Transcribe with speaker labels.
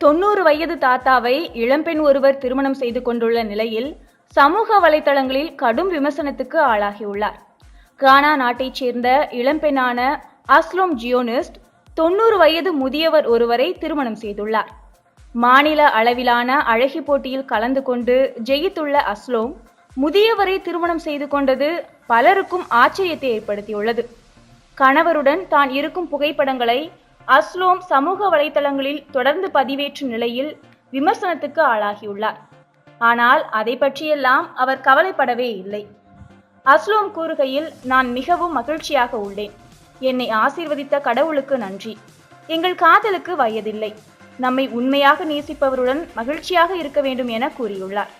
Speaker 1: தொண்ணூறு வயது தாத்தாவை இளம்பெண் ஒருவர் திருமணம் செய்து கொண்டுள்ள நிலையில் சமூக வலைதளங்களில் கடும் விமர்சனத்துக்கு ஆளாகியுள்ளார். கானா நாட்டைச் சேர்ந்த இளம்பெண்ணான அஸ்லோம் ஜியோனிஸ்ட் தொண்ணூறு வயது முதியவர் ஒருவரை திருமணம் செய்துள்ளார். மாநில அளவிலான அழகி போட்டியில் கலந்து கொண்டு ஜெயித்துள்ள அஸ்லோம் முதியவரை திருமணம் செய்து கொண்டது பலருக்கும் ஆச்சரியத்தை ஏற்படுத்தியுள்ளது. கணவருடன் தான் இருக்கும் புகைப்படங்களை அஸ்லோம் சமூக வலைதளங்களில் தொடர்ந்து பதிவேற்றும் நிலையில் விமர்சனத்துக்கு ஆளாகியுள்ளார். ஆனால் அதை பற்றியெல்லாம் அவர் கவலைப்படவே இல்லை. அஸ்லோம் கூறுகையில் நான் மிகவும் மகிழ்ச்சியாக உள்ளேன். என்னை ஆசீர்வதித்த கடவுளுக்கு நன்றி. எங்கள் காதலுக்கு வயதில்லை. நம்மை உண்மையாக நேசிப்பவருடன் மகிழ்ச்சியாக இருக்க வேண்டும் என கூறியுள்ளார்.